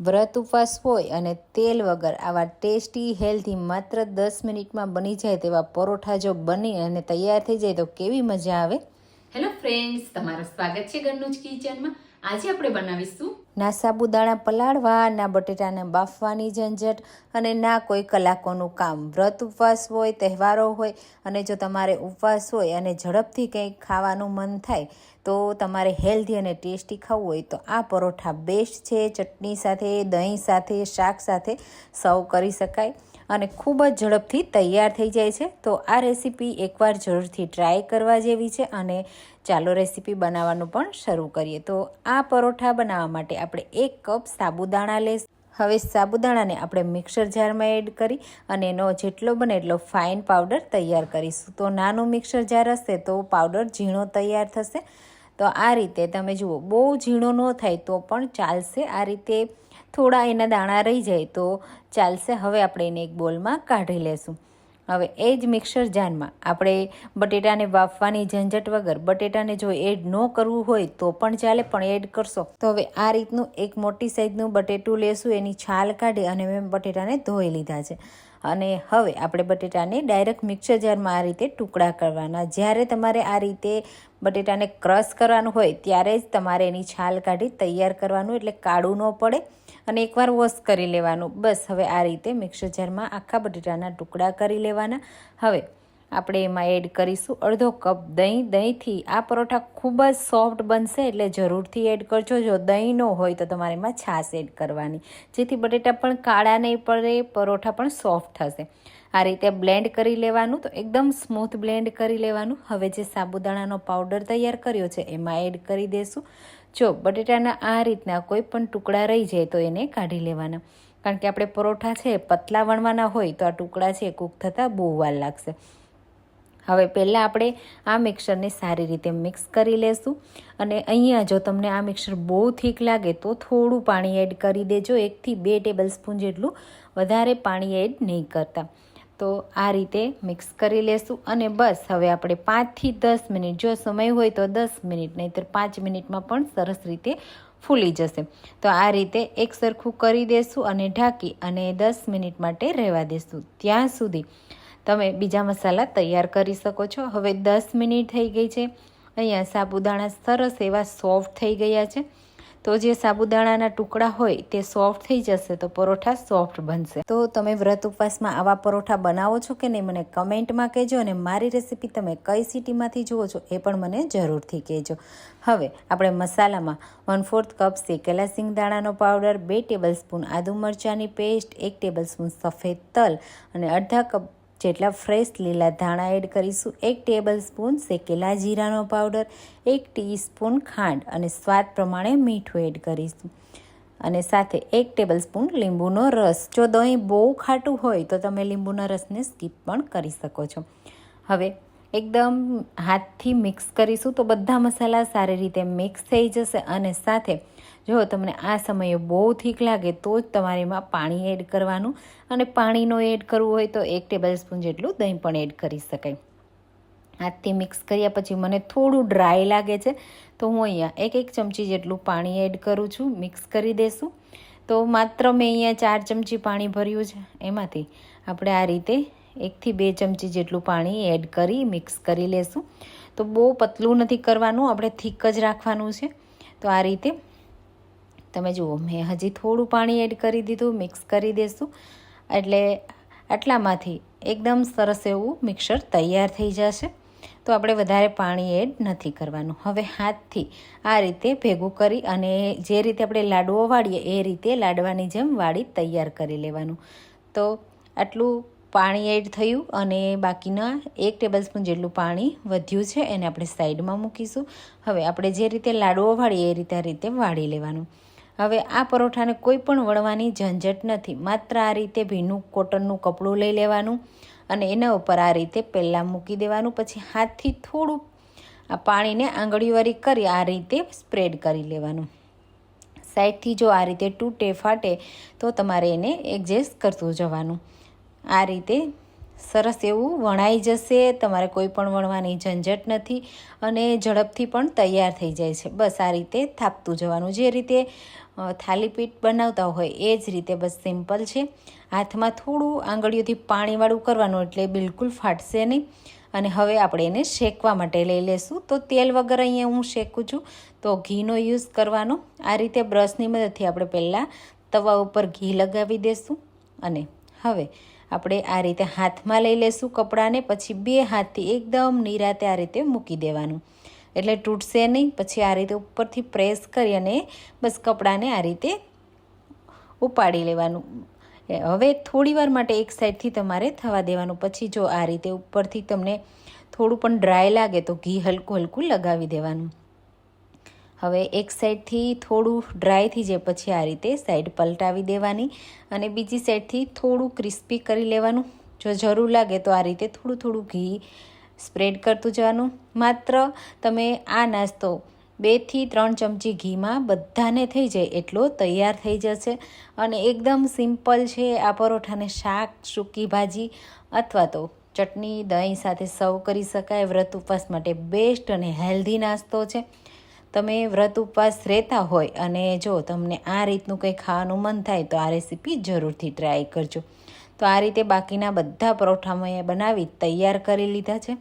વ્રત ઉપવાસ હોય અને તેલ વગર આવા ટેસ્ટી હેલ્ધી માત્ર દસ મિનિટમાં બની જાય તેવા પરોઠા જો બની અને તૈયાર થઈ જાય તો કેવી મજા આવે? હેલો ફ્રેન્ડ્સ તમારું સ્વાગત છે ઘરનું કિચનમાં આજે આપણે બનાવીશું ના સાબુદાણા પલાળવા, ના બટેટાને બાફવાની ઝંઝટ અને ના કોઈ કલાકોનું કામ. વ્રત ઉપવાસ હોય, તહેવારો હોય અને જો તમારે ઉપવાસ હોય અને ઝડપથી કંઈક ખાવાનું મન થાય તો તમારે હેલ્ધી અને ટેસ્ટી ખાવું હોય તો આ પરોઠા બેસ્ટ છે. ચટણી સાથે, દહીં સાથે, શાક સાથે સર્વ કરી શકાય. અને ખૂબ જ ઝડપથી તૈયાર થઈ જાય છે. તો આ રેસીપી એકવાર જરૂરથી ટ્રાય કરવા જેવી છે અને ચાલો રેસીપી બનાવવાનું પણ શરૂ કરીએ. તો આ પરોઠા બનાવવા માટે આપણે એક કપ સાબુદાણા લઈશું હવે સાબુદાણાને આપણે મિક્સર જારમાં એડ કરી અને એનો જેટલો બને એટલો ફાઇન પાવડર તૈયાર કરીશું. તો નાનું મિક્સર જાર હશે તો પાવડર ઝીણો તૈયાર થશે. તો આ રીતે તમે જુઓ, બહુ ઝીણો ન થાય તો પણ ચાલશે આ રીતે થોડા એના દાણા રહી જાય તો ચાલશે. હવે આપણે એને એક બોલમાં કાઢી લેશું. હવે એ જ મિક્સર જારમાં આપણે બટેટાને બાફવાની ઝંઝટ વગર બટેટાને જો એડ ન કરવું હોય તો પણ ચાલે, પણ એડ કરશો. તો હવે આ રીતનું એક મોટી સાઈઝનું બટેટું લેશું. એની છાલ કાઢી અને મેં બટેટાને ધોઈ લીધા છે. અને હવે આપણે બટેટાને ડાયરેક્ટ મિક્સર જારમાં આ રીતે ટુકડા કરવાના. જ્યારે તમારે આ રીતે બટેટાને ક્રશ કરવાનું હોય, ત્યારે જ તમારે એની છાલ કાઢી તૈયાર કરવાનું. એટલે કાળું ન પડે. અને એકવાર વોશ કરી લેવાનું. બસ, હવે આ રીતે મિક્સર જારમાં આખા બટેટાના ટુકડા કરી લેવાના. હવે આપણે એમાં એડ કરીશું અડધો કપ દહીં. દહીંથી આ પરોઠા ખૂબ જ સોફ્ટ બનશે એટલે જરૂરથી એડ કરજો. જો દહીં ન હોય તો તમારે એમાં છાશ એડ કરવાની. જેથી બટેટા પણ કાળા નહીં પડે, પરોઠા પણ સોફ્ટ થશે. આ રીતે બ્લેન્ડ કરી લેવાનું તો એકદમ સ્મૂથ બ્લેન્ડ કરી લેવાનું. હવે જે સાબુદાણાનો પાવડર તૈયાર કર્યો છે, એમાં એડ કરી દેશું. જો બટેટાના આ રીતના કોઈ પણ ટુકડા રહી જાય તો એને કાઢી લેવાના. કારણ કે આપણે પરોઠા છે, પતલા વણવાના હોય તો આ ટુકડા છે કૂક થતાં બહુ વાર લાગશે. હવે પહેલાં આપણે આ મિક્સરને સારી રીતે મિક્સ કરી લેશું અને અહીંયા જો તમને આ મિક્સર બહુ થીક લાગે તો થોડું પાણી એડ કરી દેજો. એકથી બે ટેબલ સ્પૂન જેટલું વધારે પાણી એડ નહીં કરતા. તો આ રીતે મિક્સ કરી લેશું અને બસ, હવે આપણે પાંચથી દસ મિનિટ, જો સમય હોય તો દસ મિનિટ, નહીંતર પાંચ મિનિટમાં પણ સરસ રીતે ફૂલી જશે. તો આ રીતે એક સરખું કરી દેશું અને ઢાંકી અને દસ મિનિટ માટે રહેવા દેશું. ત્યાં સુધી તમે બીજા મસાલા તૈયાર કરી શકો છો. હવે દસ મિનિટ થઈ ગઈ છે. અહીંયા સાબુદાણા સરસ એવા સોફ્ટ થઈ ગયા છે. તો જે સાબુદાણાના ટુકડા હોય તે સોફ્ટ થઈ જશે તો પરોઠા સોફ્ટ બનશે. તો તમે વ્રત ઉપવાસમાં આવા પરોઠા બનાવો છો કે નહીં મને કમેન્ટમાં કહેજો અને મારી રેસીપી તમે કઈ સિટીમાંથી જુઓ છો એ પણ મને જરૂરથી કહેજો. હવે આપણે મસાલામાં વન ફોર્થ કપ શેકેલા સિંગદાણાનો પાવડર બે ટેબલ સ્પૂન આદુ મરચાંની પેસ્ટ એક ટેબલ સ્પૂન સફેદ તલ અને અડધા કપ જેટલા ફ્રેશ લીલા ધાણા એડ કરીશું. એક ટેબલ સ્પૂન શેકેલા જીરાનો પાવડર, એક ટીસ્પૂન ખાંડ અને સ્વાદ પ્રમાણે મીઠું એડ કરીશું. અને સાથે એક ટેબલ સ્પૂન લીંબુનો રસ. જો દહીં બહુ ખાટું હોય તો તમે લીંબુના રસને સ્કીપ પણ કરી શકો છો. હવે એકદમ હાથથી મિક્સ કરીશું તો બધા મસાલા સારી રીતે મિક્સ થઈ જશે અને સાથે જો તમને આ સમયે બહુ થીક લાગે તો જ તમારે એમાં પાણી એડ કરવાનું અને પાણીનો એડ કરવું હોય તો એક ટેબલ સ્પૂન જેટલું દહીં પણ એડ કરી શકાય. હાથથી મિક્સ કર્યા પછી મને થોડું ડ્રાય લાગે છે તો હું અહીંયા એક એક ચમચી જેટલું પાણી એડ કરું છું મિક્સ કરી દેશું. તો માત્ર મેં અહીંયા ચાર ચમચી પાણી ભર્યું છે. એમાંથી આપણે આ રીતે એકથી બે ચમચી જેટલું પાણી એડ કરી મિક્સ કરી લેશું. તો બહુ પતલું નથી કરવાનું, આપણે થીક જ રાખવાનું છે. તો આ રીતે તમે જુઓ, મેં હજી થોડું પાણી એડ કરી દીધું, મિક્સ કરી દેશું. એટલે આટલામાંથી એકદમ સરસ એવું મિક્સર તૈયાર થઈ જશે. તો આપણે વધારે પાણી એડ નથી કરવાનું. હવે હાથથી આ રીતે ભેગું કરી અને જે રીતે આપણે લાડુઓ વાળીએ એ રીતે લાડવાની જેમ વાળી તૈયાર કરી લેવાનું. તો આટલું પાણી એડ થયું અને બાકીના એક ટેબલસ્પૂન જેટલું પાણી વધ્યું છે એને આપણે સાઈડમાં મૂકીશું. હવે આપણે જે રીતે લાડુઓ વાળીએ એ રીતે આ રીતે વાળી લેવાનું. હવે આ પરોઠાને કોઈ પણ વળવાની ઝંઝટ નથી. માત્ર આ રીતે ભીનું કોટનનું કપડું લઈ લેવાનું અને એના ઉપર આ રીતે પહેલાં મૂકી દેવાનું, પછી હાથથી થોડું આ પાણીને આંગળીવારી કરી આ રીતે સ્પ્રેડ કરી લેવાનું. સાઈડથી જો આ રીતે તૂટે, ફાટે તો તમારે એને એડજસ્ટ કરતું જવાનું. આ રીતે સરસ એવું વણાઈ જશે. તમારે કોઈ પણ વણવાની ઝંઝટ નથી અને ઝડપથી પણ તૈયાર થઈ જાય છે. બસ આ રીતે થાપતું જવાનું. જે રીતે થાલીપીઠ બનાવતા હોય એ જ રીતે બસ સિમ્પલ છે. હાથમાં થોડું આંગળીઓથી પાણીવાળું કરવાનું એટલે બિલકુલ ફાટશે નહીં. અને હવે આપણે એને શેકવા માટે લઈ લેશું. તો તેલ વગર અહીંયા હું શેકું છું. તો ઘીનો યુઝ કરવાનો. આ રીતે બ્રશની મદદથી આપણે પહેલાં તવા ઉપર ઘી લગાવી દઈશું અને હવે આપણે આ રીતે હાથમાં લઈ લેશું કપડાને, પછી બે હાથથી એકદમ નિરાતે આ રીતે મૂકી દેવાનું. એટલે તૂટશે નહીં, પછી આ રીતે ઉપરથી પ્રેસ કરી અને બસ કપડાને આ રીતે ઉપાડી લેવાનું. હવે થોડી વાર માટે એક સાઈડથી તમારે થવા દેવાનું. પછી જો આ રીતે ઉપરથી તમને થોડું પણ ડ્રાય લાગે તો ઘી હલકું હલકું લગાવી દેવાનું. હવે એક સાઈડથી થોડું ડ્રાય થઈ જાય પછી આ રીતે સાઈડ પલટાવી દેવાની અને બીજી સાઈડથી થોડું ક્રિસ્પી કરી લેવાનું. જો જરૂર લાગે તો આ રીતે થોડું થોડું ઘી સ્પ્રેડ કરતું જવાનું. માત્ર તમે આ નાસ્તો બેથી ત્રણ ચમચી ઘીમાં બધાને થઈ જાય એટલો તૈયાર થઈ જશે. અને એકદમ સિમ્પલ છે આ પરોઠાને શાક, સૂકી ભાજી અથવા તો ચટણી, દહીં સાથે સર્વ કરી શકાય. વ્રત ઉપવાસ માટે બેસ્ટ અને હેલ્ધી નાસ્તો છે. તમે વ્રત ઉપવાસ રહેતા હોય અને જો તમને આ રીતનું કંઈ ખાવાનું મન થાય તો આ રેસીપી જરૂરથી ટ્રાય કરજો. તો આ રીતે બાકીના બધા પરોઠા મેં બનાવી તૈયાર કરી લીધા છે.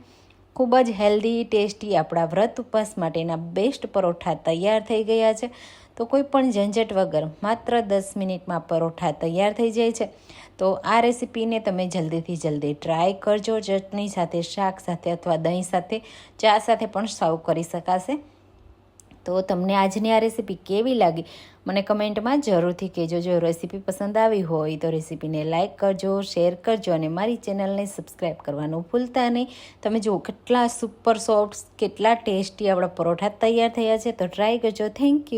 ખૂબ જ હેલ્ધી, ટેસ્ટી આપણા વ્રત ઉપવાસ માટેના બેસ્ટ પરોઠા તૈયાર થઈ ગયા છે. તો કોઈ પણ ઝંઝટ વગર માત્ર દસ મિનિટમાં પરોઠા તૈયાર થઈ જાય છે. તો આ રેસીપીને તમે જલ્દીથી જલ્દી ટ્રાય કરજો. ચટણી સાથે, શાક સાથે અથવા દહીં સાથે, ચા સાથે પણ સર્વ કરી શકાશે. તો તમને આજની આ રેસીપી કેવી લાગી? મને કમેન્ટમાં જરૂરથી કહેજો. જો રેસીપી પસંદ આવી હોય તો રેસીપીને લાઇક કરજો શેર કરજો અને મારી ચેનલને સબસ્ક્રાઈબ કરવાનું ભૂલતા નહીં. તમે જુઓ કેટલા સુપર સોફ્ટ કેટલા ટેસ્ટી આપણા પરોઠા તૈયાર થયા છે. તો ટ્રાય કરજો. Thank you